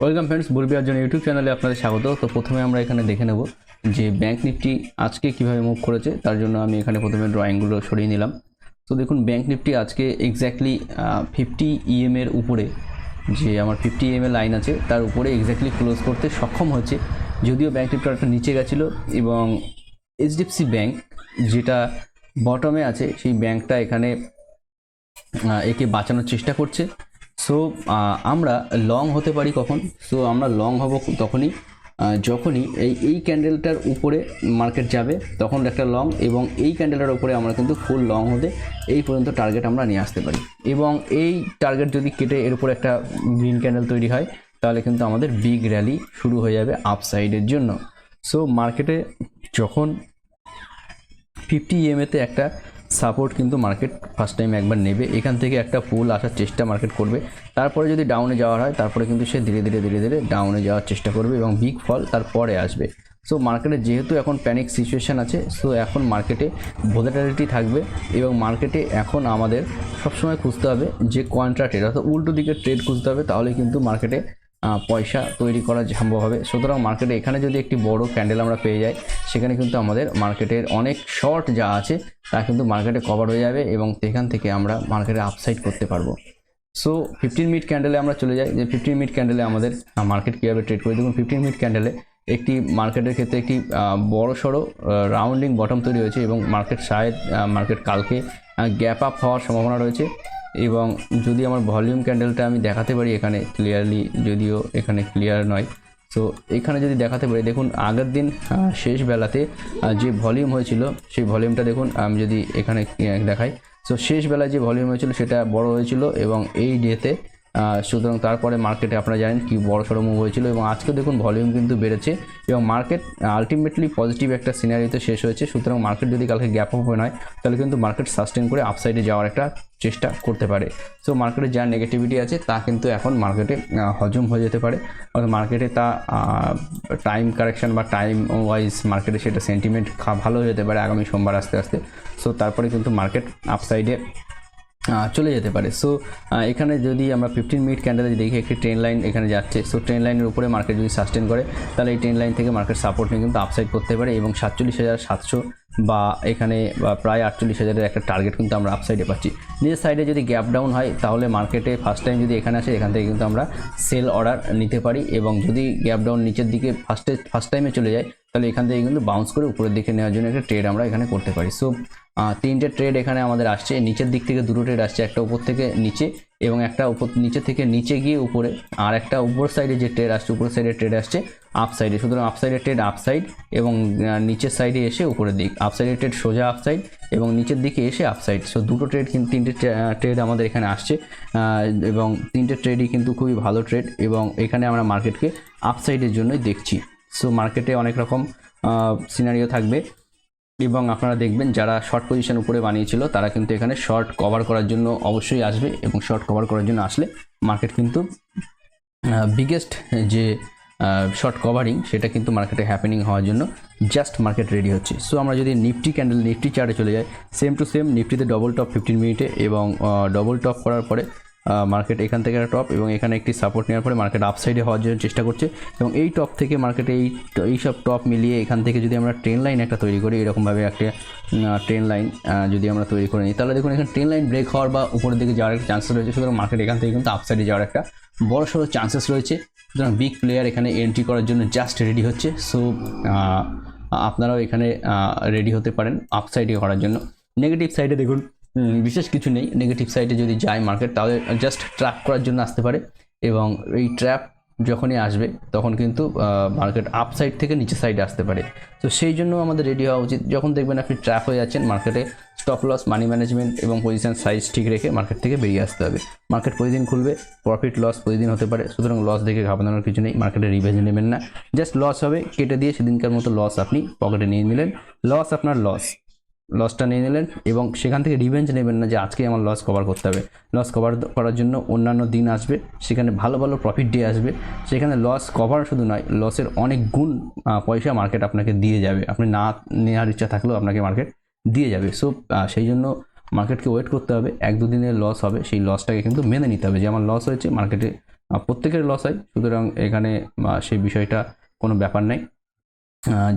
Welcome friends, বুলবি অর্জন YouTube চ্যানেলে আপনাদের স্বাগত। তো প্রথমে আমরা এখানে দেখে নেব যে ব্যাংক নিফটি আজকে কীভাবে মুভ করেছে, তার জন্য আমি এখানে প্রথমে ড্রয়িংগুলো সরিয়ে নিলাম। তো দেখুন, ব্যাংক নিফটি আজকে এক্স্যাক্টলি ফিফটি ইএম এর উপরে, যে আমার ফিফটি ইএম এর লাইন আছে, তার উপরে এক্স্যাক্টলি ক্লোজ করতে সক্ষম হয়েছে। যদিও ব্যাংক নিফটি একটা নিচে গেছিল এবং এইচডিএফসি ব্যাঙ্ক যেটা বটমে আছে, সেই ব্যাংকটা এখানে একে বাঁচানোর চেষ্টা করছে। সো আমরা লং হতে পারি কখন? সো আমরা লং হব তখনই। যখনই এই এই ক্যান্ডেলটার উপরে মার্কেট যাবে, তখন একটা লং এবং এই ক্যান্ডেলটার উপরে আমরা কিন্তু ফুল লং হতে এই পর্যন্ত টার্গেট আমরা নিয়ে আসতে পারি। এবং এই টার্গেট যদি কেটে এর উপরে একটা গ্রিন ক্যান্ডেল তৈরি হয়, তাহলে কিন্তু আমাদের বিগ র্যালি শুরু হয়ে যাবে আপসাইডের জন্য। সো মার্কেটে যখন ফিফটি ইএমএতে একটা সাপোর্ট কিন্তু মার্কেট ফার্স্ট টাইম একবার নেবে। এখান থেকে একটা ফুল আসার চেষ্টা মার্কেট করবে। তারপরে যদি ডাউনে যাওয়ার হয়, তারপরে কিন্তু সে ধীরে ধীরে ধীরে ধীরে ডাউনে যাওয়ার চেষ্টা করবে এবং বিগ ফল তারপরে আসবে। সো মার্কেটে যেহেতু এখন প্যানিক সিচুয়েশান আছে সো এখন মার্কেটে ভোলাটালিটি থাকবে এবং মার্কেটে এখন আমাদের সবসময় খুঁজতে হবে যে কন্ট্রা ট্রেড অর্থাৎ উল্টো দিকে ট্রেড খুঁজতে হবে, তাহলে কিন্তু মার্কেটে পয়সা তৈরি করা সম্ভব হবে। সুতরাং মার্কেটে এখানে যদি একটি বড় ক্যান্ডেল আমরা পেয়ে যাই, সেখানে কিন্তু আমাদের মার্কেটের অনেক শর্ট যা আছে, তা কিন্তু মার্কেটে কভার হয়ে যাবে এবং সেখান থেকে আমরা মার্কেটে আপসাইড করতে পারব। সো ফিফটিন মিনিট ক্যান্ডেলে আমরা চলে যাই। যে ফিফটিন মিনিট ক্যান্ডেলে আমাদের মার্কেট কীভাবে ট্রেড করি দেখুন ফিফটিন মিনিট ক্যান্ডেলে একটি মার্কেটের ক্ষেত্রে একটি বড় সড়ো রাউন্ডিং বটম তৈরি হয়েছে এবং মার্কেট শায়দ মার্কেট কালকে গ্যাপ আপ হওয়ার সম্ভাবনা রয়েছে। এবং যদি আমার ভলিউম ক্যান্ডেলটা আমি দেখাতে পারি এখানে ক্লিয়ারলি যদিও এখানে ক্লিয়ার নয়, তো এখানে যদি দেখাতে পারি, দেখুন আগের দিন শেষ বেলাতে যে ভলিউম হয়েছিল, সেই ভলিউমটা দেখুন, আমি যদি এখানে দেখাই, তো শেষ বেলায় যে ভলিউম হয়েছিল, সেটা বড় হয়েছিল এবং এই ডেতে সুতরাং তারপরে মার্কেটে আপনারা জানেন কি বড় সড়ো মুভ হয়েছিল এবং আজকে দেখুন ভলিউম কিন্তু বেড়েছে এবং মার্কেট আলটিমেটলি পজিটিভ একটা সিনারিতে শেষ হয়েছে। সুতরাং মার্কেট যদি কালকে গ্যাপ ওপেন হয়, তাহলে কিন্তু মার্কেট সাস্টেন করে আপসাইডে যাওয়ার একটা চেষ্টা করতে পারে। সো মার্কেটে যা নেগেটিভিটি আছে, তা কিন্তু এখন মার্কেটে হজম হয়ে যেতে পারে। মার্কেটে তা টাইম কারেকশন বা টাইম ওয়াইজ মার্কেটে সেটা সেন্টিমেন্ট ভালো হয়ে যেতে পারে আগামী সোমবার আস্তে আস্তে। সো তারপরে কিন্তু মার্কেট আপসাইডে চলে যেতে পারে। সো এখানে যদি আমরা ফিফটিন মিনিট ক্যান্ডেলে দেখি, একটি ট্রেন লাইন এখানে যাচ্ছে। সো ট্রেন লাইনের উপরে মার্কেট যদি সাস্টেন করে, তাহলে এই ট্রেন লাইন থেকে মার্কেট সাপোর্ট নিয়ে কিন্তু আপসাইড করতে পারে এবং সাতচল্লিশ হাজার সাতশো বা এখানে প্রায় আটচল্লিশ হাজারের একটা টার্গেট কিন্তু আমরা আপসাইডে পাচ্ছি। নিজের সাইডে যদি গ্যাপ ডাউন হয়, তাহলে মার্কেটে ফার্স্ট টাইম যদি এখানে আসে, এখান থেকে কিন্তু আমরা সেল অর্ডার নিতে পারি এবং যদি গ্যাপ ডাউন নিচের দিকে ফার্স্টে ফার্স্ট টাইমে চলে যায় তাহলে এখান থেকে কিন্তু বাউন্স করে উপরের দিকে নেওয়ার জন্য একটা ট্রেড আমরা এখানে করতে পারি। সো তিনটে ট্রেড এখানে আমাদের আসছে। নিচের দিক থেকে দুটো ট্রেড আসছে, একটা উপর থেকে নিচে এবং একটা উপর, নিচে থেকে নিচে গিয়ে উপরে। আর একটা উপর সাইডে যে ট্রেড আসছে উপর সাইডে ট্রেড আসছে আপ সাইডে সুতরাং আপ সাইডে ট্রেড আপ সাইড এবং নিচের সাইডে এসে উপরের দিক। আপ সাইডে ট্রেড সোজা আপ সাইড এবং নিচের দিকে এসে আপ সাইড সো দুটো ট্রেড কিন্তু, তিনটে ট্রেড আমাদের এখানে আসছে। এবং তিনটে ট্রেডই কিন্তু খুবই ভালো ট্রেড এবং এখানে আমরা মার্কেটকে আপ সাইডের জন্যই দেখছি। সো মার্কেটে অনেক রকম সিনারিও থাকবে। এবং আপনারা দেখবেন যারা শর্ট পজিশন উপরে বানিয়েছিল, তারা কিন্তু এখানে শর্ট কভার করার জন্য অবশ্যই আসবে এবং শর্ট কভার করার জন্য আসলে মার্কেট কিন্তু বিগেস্ট যে শর্ট কভারিং সেটা কিন্তু মার্কেটে হ্যাপেনিং হওয়ার জন্য জাস্ট মার্কেট রেডি হচ্ছে। সো আমরা যদি নিফটি ক্যান্ডেল নিফটি চার্টে চলে যাই সেম টু সেম নিফটিতে ডবল টপ ফিফটিন মিনিটে এবং ডবল টপ করার পরে মার্কেট এখান থেকে একটা টপ এবং এখানে একটি সাপোর্ট নেওয়ার পরে মার্কেট আপসাইডে হওয়ার জন্য চেষ্টা করছে এবং এই টপ থেকে মার্কেটে এই এই সব টপ মিলিয়ে এখান থেকে যদি আমরা ট্রেন লাইন একটা তৈরি করি, এরকমভাবে একটা ট্রেন লাইন যদি আমরা তৈরি করে নিই, তাহলে দেখুন এখানে ট্রেন লাইন ব্রেক হওয়ার বা উপরের দিকে যাওয়ার একটা চান্সেস রয়েছে। সুতরাং মার্কেট এখান থেকে কিন্তু আপসাইডে যাওয়ার একটা বড় সড়ো চান্সেস রয়েছে। সুতরাং বিগ প্লেয়ার এখানে এন্ট্রি করার জন্য জাস্ট রেডি হচ্ছে। সো আপনারাও এখানে রেডি হতে পারেন আপসাইডে করার জন্য। নেগেটিভ সাইডে দেখুন বিশেষ কিছু নেই। নেগেটিভ সাইডে যদি যায় মার্কেট তাহলে জাস্ট ট্র্যাপ করার জন্য আসতে পারে। এবং এই ট্র্যাপ যখনই আসবে, তখন কিন্তু মার্কেট আপ সাইড থেকে নিচে সাইডে আসতে পারে। তো সেই জন্য আমাদের রেডি হওয়া উচিত। যখন দেখবেন আপনি ট্র্যাপ হয়ে যাচ্ছেন মার্কেটে স্টপ লস মানি ম্যানেজমেন্ট এবং পজিশন সাইজ ঠিক রেখে মার্কেট থেকে বেরিয়ে আসতে হবে। মার্কেট প্রতিদিন খুলবে প্রফিট লস প্রতিদিন হতে পারে। সুতরাং লস দেখে ঘাবড়ানোর কিছু নেই মার্কেটে রিভেঞ্জ নেবেন না। জাস্ট লস হবে, কেটে দিয়ে সেদিনকার মতো লস আপনি পকেটে নিয়ে নিলেন। লস আপনার লস লসটা নিয়ে নিলেন এবং সেখান থেকে রিভেঞ্জ নেবেন না যে আজকে আমার লস কভার করতে হবে। লস কভার করার জন্য অন্যান্য দিন আসবে, সেখানে ভালো ভালো প্রফিট ডে আসবে। সেখানে লস কভার শুধু নয় লসের অনেক গুণ পয়সা মার্কেট আপনাকে দিয়ে যাবে। আপনি না নেওয়ার ইচ্ছা থাকলেও আপনাকে মার্কেট দিয়ে যাবে। সো সেই জন্য মার্কেটকে ওয়েট করতে হবে। এক, দুদিনের লস হবে, সেই লসটাকে কিন্তু মেনে নিতে হবে। যে আমার লস হয়েছে মার্কেটে প্রত্যেকের লস হয়। সুতরাং এখানে সেই বিষয়টা কোনো ব্যাপার নাই।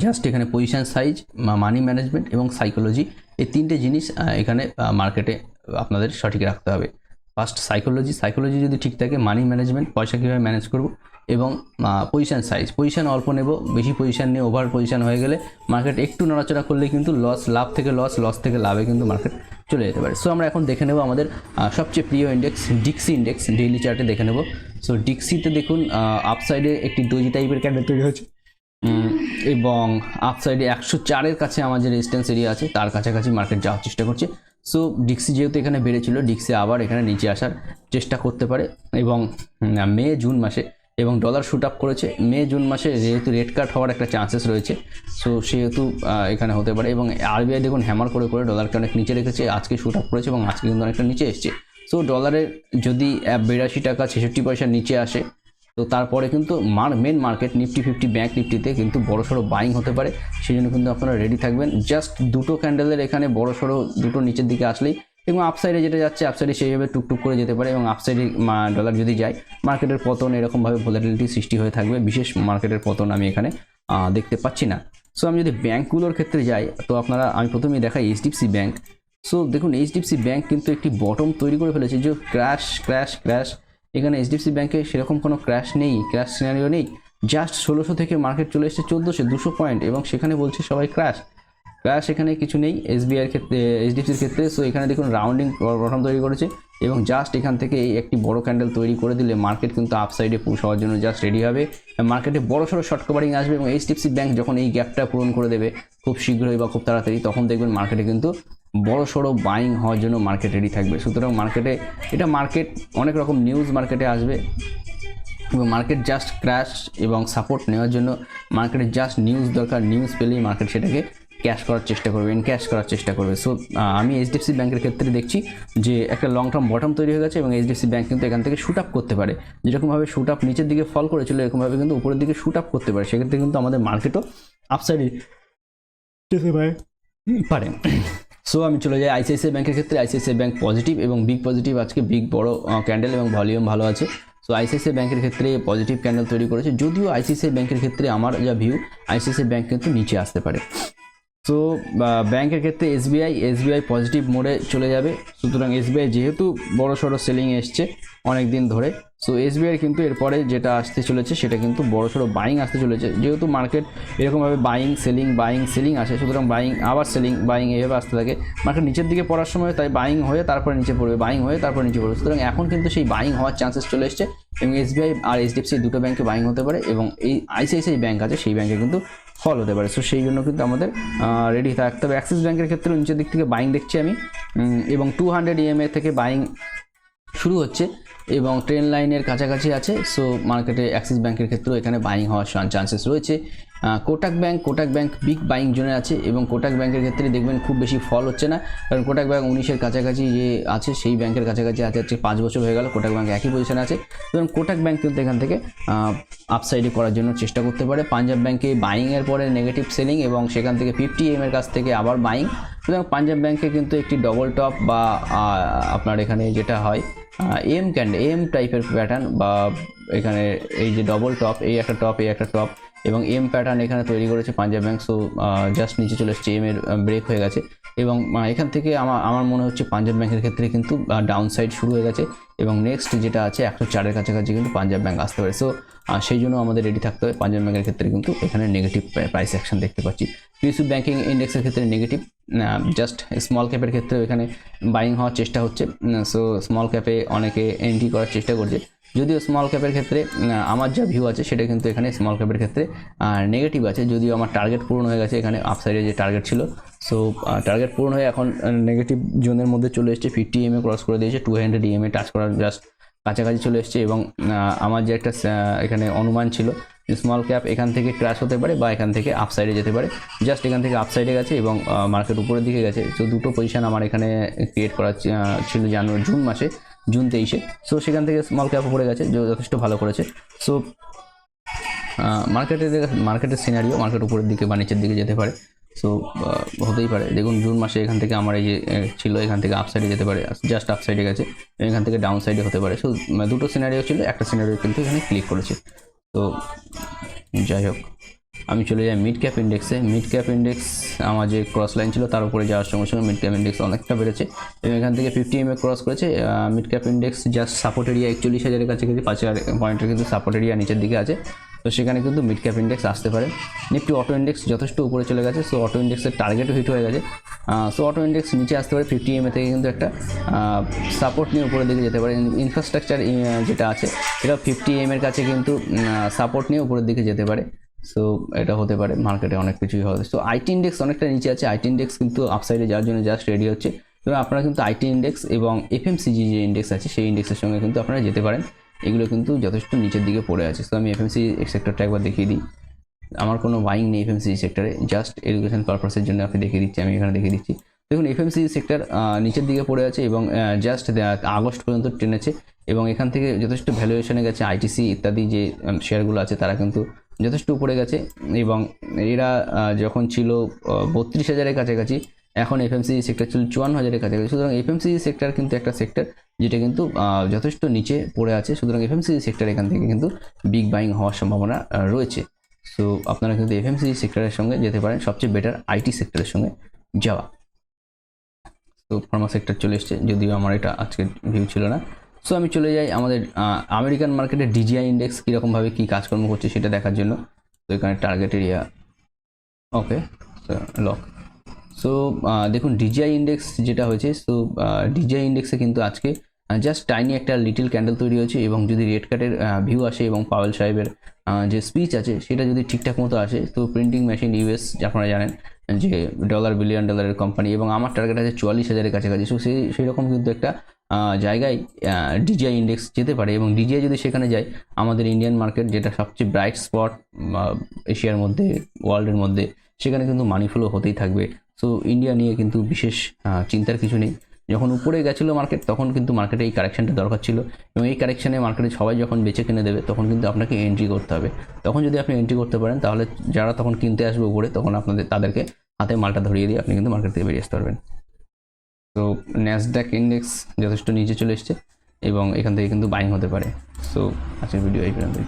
জাস্ট এখানে পজিশান সাইজ মানি ম্যানেজমেন্ট এবং সাইকোলজি এই তিনটে জিনিস এখানে মার্কেটে আপনাদের সঠিক রাখতে হবে। ফার্স্ট সাইকোলজি সাইকোলজি যদি ঠিক থাকে মানি ম্যানেজমেন্ট পয়সা কীভাবে ম্যানেজ করব এবং পজিশান সাইজ পজিশান অল্প নেব, বেশি পজিশান নিয়ে ওভার পজিশন হয়ে গেলে মার্কেট একটু নড়াচড়া করলে কিন্তু লস লাভ থেকে লস লস থেকে লাভে কিন্তু মার্কেট চলে যেতে পারে। সো আমরা এখন দেখে নেব আমাদের সবচেয়ে প্রিয় ইন্ডেক্স ডিক্সি ইন্ডেক্স ডেইলি চার্টে দেখে নেব। সো ডিক্সিতে দেখুন আপসাইডে একটি দোজি টাইপের ক্যান্ডেল তৈরি হয়েছে। এবং আপসাইডে একশো চারের কাছে আমার যে রেজিস্ট্যান্স এরিয়া আছে, তার কাছাকাছি মার্কেট যাওয়ার চেষ্টা করছে। সো ডিক্সি যেহেতু এখানে বেড়েছিল ডিক্সি আবার এখানে নিচে আসার চেষ্টা করতে পারে। এবং মে, জুন মাসে, এবং ডলার শুট আপ করেছে। মে, জুন মাসে যেহেতু রেড কাট হওয়ার একটা চান্সেস রয়েছে সো সেহেতু এখানে হতে পারে। এবং আরবিআই দেখুন হ্যামার করে করে ডলারকে অনেক নিচে রেখেছে, আজকে শুট আপ করেছে এবং আজকে কিন্তু অনেকটা নিচে এসছে। সো ডলারের যদি বিরাশি টাকা ছেষট্টি পয়সার নিচে আসে তো তারপরে কিন্তু মার main market Nifty fifty bank নিফটিতে কিন্তু বড় সড়ো বাইং হতে পারে। সেই জন্য কিন্তু আপনারা রেডি থাকবেন। জাস্ট দুটো ক্যান্ডেলের এখানে বড় সড়ো দুটো নিচের দিকে আসলেই এবং আপসাইডে যেটা যাচ্ছে আপসাইডে সেইভাবে টুকটুক করে যেতে পারে এবং আপসাইডে ডলার যদি যায় মার্কেটের পতন এরকমভাবে ভোলাটিলিটি সৃষ্টি হয়ে থাকবে। বিশেষ মার্কেটের পতন আমি এখানে দেখতে পাচ্ছি না। সো আমি যদি ব্যাঙ্কগুলোর ক্ষেত্রে যাই, তো আপনারা, আমি প্রথমেই দেখাই এইচডিএফসি ব্যাঙ্ক সো দেখুন এইচডিএফসি ব্যাঙ্ক কিন্তু একটি বটম তৈরি করে ফেলেছে যে ক্র্যাশ ক্র্যাশ ক্র্যাশ এখানে এইচডিএফসি ব্যাঙ্কে সেরকম কোনো ক্র্যাশ নেই ক্র্যাশ সিনারিও নেই। জাস্ট ষোলোশো থেকে মার্কেট চলে এসেছে চোদ্দোশো, দুশো পয়েন্ট এবং সেখানে বলছে সবাই ক্র্যাশ ক্র্যাশ এখানে কিছু নেই এসবিআইয়ের ক্ষেত্রে এইচডিএফসির ক্ষেত্রে। সো এখানে দেখুন রাউন্ডিং প্রথম তৈরি করেছে এবং জাস্ট এখান থেকে এই একটি বড় ক্যান্ডেল তৈরি করে দিলে মার্কেট কিন্তু আপসাইডে পুশ হওয়ার জন্য জাস্ট রেডি হবে। মার্কেটে বড় সড়ো শর্ট কভারিং আসবে এবং এইচডিএফসি ব্যাঙ্ক যখন এই গ্যাপটা পূরণ করে দেবে, খুব শীঘ্রই বা খুব তাড়াতাড়ি, তখন দেখবেন মার্কেটে কিন্তু বড় সড়ো বাইং হওয়ার জন্য মার্কেট রেডি থাকবে। সুতরাং মার্কেটে এটা মার্কেট অনেক রকম নিউজ মার্কেটে আসবে। এবং মার্কেট জাস্ট ক্র্যাশ এবং সাপোর্ট নেওয়ার জন্য মার্কেটে জাস্ট নিউজ দরকার নিউজ পেলেই মার্কেট সেটাকে ক্যাশ করার চেষ্টা করবে ক্যাশ করার চেষ্টা করবে। সো আমি এইচডিএফসি ব্যাংকের ক্ষেত্রে দেখছি যে একটা লং টার্ম বটম তৈরি হয়ে গেছে এবং এইচডিএফসি ব্যাঙ্ক কিন্তু এখান থেকে শুট আপ করতে পারে। যেরকমভাবে শুট আপ নিচের দিকে ফল করেছিল এরকমভাবে কিন্তু উপরের দিকে শুট আপ করতে পারে। সেক্ষেত্রে কিন্তু আমাদের মার্কেটও আপসাইডে যেতে পারে পারে। সো আমি চলে যাই আইসিআইসিআই ব্যাংকের ক্ষেত্রে আইসিআইসিআই ব্যাংক পজিটিভ এবং বিগ পজিটিভ আজকে বিগ বড় ক্যান্ডেল এবং ভলিউম ভালো আছে সো আইসিআইসিআই ব্যাংকের ক্ষেত্রে পজিটিভ ক্যান্ডেল তৈরি করেছে যদিও আইসিআইসিআই ব্যাংকের ক্ষেত্রে আমার যা ভিউ আইসিআইসিআই ব্যাংক কিন্তু নিচে আসতে পারে সো ব্যাংকের ক্ষেত্রে এসবিআই এসবিআই পজিটিভ মোডে চলে যাবে সুতরাং এসবিআই যেহেতু বড় সড়ো সেলিং এসছে অনেক দিন ধরে সো এসবিআই কিন্তু এরপরে যেটা আসতে চলেছে, সেটা কিন্তু বড় সড়ো বাইং আসতে চলেছে। যেহেতু মার্কেট এরকমভাবে বাইং সেলিং বাইং সেলিং আসে, সুতরাং বাইং আবার সেলিং বাইং এভাবে আসতে থাকে। মার্কেট নিচের দিকে পড়ার সময় তাই বাইং হয়ে তারপরে নিচে পড়বে বাইং হয়ে তারপরে নিচে পড়বে। সুতরাং এখন কিন্তু সেই বাইং হওয়ার চান্সেস চলে এসছে এবং এসবিআই আর এইচডিএফসি দুটো ব্যাংকে বাইং হতে পারে এবং এই আইসিআইসিআই ব্যাংক আছে, সেই ব্যাংকে কিন্তু ফল হতে পারে। সো সেই জন্য কিন্তু আমাদের রেডি থাকতে হবে। অ্যাক্সিস ব্যাংকের ক্ষেত্রে নিচের দিক থেকে বাইং দেখছি আমি। এবং টু হান্ড্রেড ইএমএ থেকে বাইং শুরু হচ্ছে। এবং ট্রেন লাইনের কাছাকাছি আছে সো মার্কেটে অ্যাক্সিস ব্যাঙ্কের ক্ষেত্রেও এখানে বাইং হওয়ার চান্সেস রয়েছে। Kotak bank Kotak bank big buying জোনে আছে এবং কোটাক ব্যাংকের ক্ষেত্রে দেখবেন খুব বেশি ফল হচ্ছে না। কারণ কোটাক ব্যাংক উনিশের কাছাকাছি যে আছে, সেই ব্যাংকের কাছাকাছি আছে, হচ্ছে পাঁচ বছর হয়ে গেল কোটাক ব্যাংক একই পজিশনে আছে। এবং কোটাক ব্যাংক কিন্তু এখান থেকে আপসাইডে করার জন্য চেষ্টা করতে পারে। পাঞ্জাব ব্যাংকে বাইংয়ের পরে নেগেটিভ সেলিং এবং সেখান থেকে ফিফটি এম এর কাছ থেকে আবার বাইং সুতরাং পাঞ্জাব ব্যাংকে কিন্তু একটি ডবল টপ বা আপনার এখানে যেটা হয় এম ক্যান্ড এম টাইপের প্যাটার্ন বা, এখানে এই যে ডবল টপ এই একটা টপ এই একটা টপ এবং এম প্যাটার্ন এখানে তৈরি করেছে পাঞ্জাব ব্যাংক সো জাস্ট নিচে চলে এসছে এম এর ব্রেক হয়ে গেছে। এবং এখান থেকে আমার আমার মনে হচ্ছে পাঞ্জাব ব্যাংকের ক্ষেত্রে কিন্তু ডাউন সাইড শুরু হয়ে গেছে। এবং নেক্সট যেটা আছে, একশো চারের কাছাকাছি কিন্তু পাঞ্জাব ব্যাংক আসতে পারে। সো সেই জন্য আমাদের রেডি থাকতে হবে। পাঞ্জাব ব্যাংকের ক্ষেত্রে কিন্তু এখানে নেগেটিভ প্রাইস অ্যাকশন দেখতে পাচ্ছি। পিএসইউ ব্যাংকিং ইন্ডেক্সের ক্ষেত্রে নেগেটিভ জাস্ট স্মল ক্যাপের ক্ষেত্রে এখানে বাইং হওয়ার চেষ্টা হচ্ছে। সো স্মল ক্যাপে অনেকে এন্ট্রি করার চেষ্টা করছে। যদিও স্মল ক্যাপের ক্ষেত্রে আমার যা ভিউ আছে সেটা কিন্তু এখানে স্মল ক্যাপের ক্ষেত্রে নেগেটিভ আছে যদিও আমার টার্গেট পূরণ হয়ে গেছে এখানে আপসাইডে যে টার্গেট ছিল। সো টার্গেট পূরণ হয়ে এখন নেগেটিভ জোনের মধ্যে চলে এসেছে ফিফটি এম এ ক্রস করে দিয়েছে two hundred M A touch করার জাস্ট কাছাকাছি চলে এসছে এবং আমার যে একটা এখানে অনুমান ছিল স্মল ক্যাপ এখান থেকে ক্র্যাশ হতে পারে বা এখান থেকে আপসাইডে যেতে পারে। জাস্ট এখান থেকে আপসাইডে গেছে এবং মার্কেট উপরের দিকে গেছে। তো দুটো পজিশন আমার এখানে ক্রিয়েট করা ছিল জানুয়ারি, জুন মাসে, জুন তেইশে। সো সেখান থেকে স্মল ক্যাপ উপরে গেছে, যে যথেষ্ট ভালো করেছে। সো মার্কেটের মার্কেটের সিনারিও মার্কেট উপরের দিকে বা নিচের দিকে যেতে পারে। সো হতেই পারে। দেখুন, জুন মাসে এখান থেকে আমার এই যে ছিল, এখান থেকে আপসাইডে যেতে পারে। জাস্ট আপসাইডে গেছে, এখান থেকে ডাউন সাইডে হতে পারে। সো দুটো সিনারিও ছিল, একটা সিনারিও কিন্তু এখানে ক্লিক করেছে। তো যাই হোক, আমি চলে যাই মিড ক্যাপ ইন্ডেক্সে মিড ক্যাপ ইন্ডেক্স আমার যে ক্রস লাইন ছিল, তার উপরে যাওয়ার সঙ্গে সঙ্গে মিড ক্যাপ ইন্ডেক্স অনেকটা বেড়েছে। এবং এখান থেকে ফিফটি এম ক্রস করেছে। Mid cap index just support area একচল্লিশ হাজারের কাছে কিন্তু পাঁচ হাজার পয়েন্টের কিন্তু সাপোর্ট এরিয়া নিচের দিকে আছে। তো সেখানে কিন্তু মিড ক্যাপ ইন্ডেক্স আসতে পারে। নিফটি অটো ইন্ডেক্স যথেষ্ট উপরে চলে গেছে সো অটো ইন্ডেক্সের টার্গেটও হিট হয়ে গেছে। সো অটো ইন্ডেক্স নিচে আসতে পারে ফিফটি এম থেকে কিন্তু একটা সাপোর্ট নিয়ে উপরের দিকে যেতে পারে। ইনফ্রাস্ট্রাকচার যেটা আছে, সেটা ফিফটি এম এর কাছে কিন্তু সাপোর্ট নিয়ে উপরের দিকে যেতে পারে। সো এটা হতে পারে মার্কেটে অনেক কিছুই হবে। সো আইটি ইন্ডেক্স অনেকটা নিচে আছে। আইটি ইন্ডেক্স কিন্তু আপসাইডে যাওয়ার জন্য জাস্ট রেডি হচ্ছে। এবং আপনারা কিন্তু আইটি ইন্ডেক্স এবং এফএমসিজি যে ইন্ডেক্স আছে, সেই ইন্ডেক্সের সঙ্গে কিন্তু আপনারা যেতে পারেন। এগুলো কিন্তু যথেষ্ট নিচের দিকে পড়ে আছে। তো আমি এফএমসি সেক্টরটা একবার দেখিয়ে দিই। আমার কোনো বাইং নেই এফএমসি সেক্টরে জাস্ট এডুকেশন পারপাসের জন্য আপনি দেখিয়ে দিচ্ছি, আমি এখানে দেখিয়ে দিচ্ছি। দেখুন এফএমসি সেক্টর নিচের দিকে পড়ে আছে এবং জাস্ট আগস্ট পর্যন্ত টেনেছে এবং এখান থেকে যথেষ্ট ভ্যালুয়েশনে গেছে আইটিসি ইত্যাদি যে শেয়ারগুলো আছে তারা কিন্তু যথেষ্ট উপরে গেছে এবং এরা যখন ছিল বত্রিশ হাজারের কাছাকাছি এখন এফএমসি সেক্টর ছিল চুয়ান্ন হাজারের কাছাকাছি। সুতরাং এফএমসি সেক্টর কিন্তু একটা সেক্টর যেটা কিন্তু যথেষ্ট নিচে পড়ে আছে। সুতরাং এফএমসি সেক্টর এখান থেকে কিন্তু বিগ বাইং হওয়ার সম্ভাবনা রয়েছে। সো আপনারা কিন্তু এফএমসি সেক্টরের সঙ্গে যেতে পারেন, সবচেয়ে বেটার আইটি সেক্টরের সঙ্গে যাওয়া। তো ফার্মা সেক্টর চলে এসছে, যদিও আমার এটা আজকের ভিউ ছিল না। সো আমি চলে যাই আমাদের আমেরিকান মার্কেটে ডিজিআই ইন্ডেক্স কীরকমভাবে কী কাজকর্ম করছে সেটা দেখার জন্য। তো এখানে target area okay lock so দেখুন ডিজিআই ইন্ডেক্স যেটা হয়েছে সো ডিজিআই ইন্ডেক্সে কিন্তু আজকে জাস্ট টাইনি একটা লিটিল ক্যান্ডেল তৈরি হয়েছে এবং যদি রেড কার্ডের ভিউ আসে এবং পাওয়েল সাহেবের যে স্পিচ আছে, সেটা যদি ঠিকঠাক মতো আসে, তো প্রিন্টিং মেশিন ইউএস আপনারা জানেন, যে ডলার বিলিয়ন ডলারের কোম্পানি এবং আমার টার্গেট আছে চুয়াল্লিশ হাজারের কাছাকাছি। সো সেই সেই রকম কিন্তু একটা জায়গায় ডিজিআই ইন্ডেক্স যেতে পারে এবং ডিজিআই যদি সেখানে যায়, আমাদের ইন্ডিয়ান মার্কেট যেটা সবচেয়ে ব্রাইট স্পট এশিয়ার মধ্যে ওয়ার্ল্ডের মধ্যে, সেখানে কিন্তু মানি ফ্লো হতেই থাকবে। সো ইন্ডিয়া নিয়ে কিন্তু বিশেষ চিন্তার কিছু নেই। যখন উপরে গেছিল মার্কেট তখন কিন্তু মার্কেটে এই কারেকশনটা দরকার ছিল। এবং এই কারেকশানে মার্কেটে সবাই যখন বেচে কিনে দেবে, তখন কিন্তু আপনাকে এন্ট্রি করতে হবে। তখন যদি আপনি এন্ট্রি করতে পারেন, তাহলে যারা তখন কিনতে আসবে উপরে, তখন আপনাদের, তাদেরকে হাতে মালটা ধরিয়ে দিয়ে আপনি কিন্তু মার্কেট থেকে বেরিয়ে আসতে পারবেন। তো ন্যাসডাক ইন্ডেক্স যথেষ্ট নিচে চলে এসছে এবং এখান থেকে কিন্তু বাইং হতে পারে। সো আজকের ভিডিও এই পর্যন্তই।